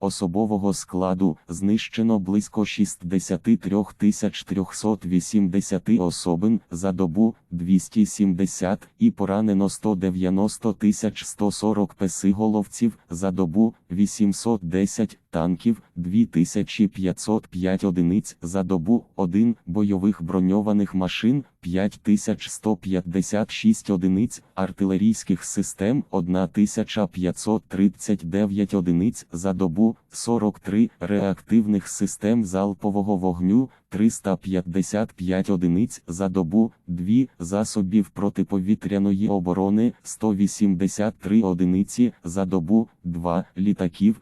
Особового складу знищено близько 63 380 особин за добу 270 і поранено 190 140 песиголовців за добу 810 танків 2505 одиниць за добу 1 бойових броньованих машин 5156 одиниць артилерійських систем 1539 одиниць за добу 43 реактивних систем залпового вогню 355 одиниць за добу 2 засобів протиповітряної оборони 183 одиниці за добу 2 літаків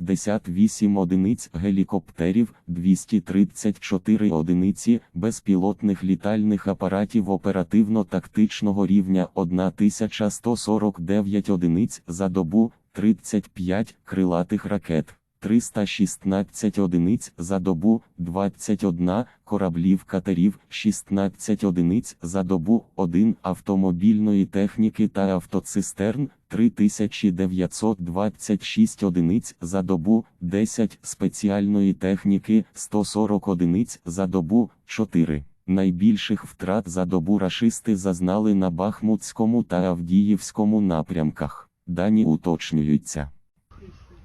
268 одиниць гелікоптерів 234 одиниці безпілотних літальних апаратів оперативно-тактичного рівня 1149 одиниць за добу 35 крилатих ракет. 316 одиниць за добу, 21 кораблів катерів, 16 одиниць за добу, 1 автомобільної техніки та автоцистерн, 3926 одиниць за добу, 10 спеціальної техніки, 140 одиниць за добу, 4. Найбільших втрат за добу рашисти зазнали на Бахмутському та Авдіївському напрямках. Дані уточнюються.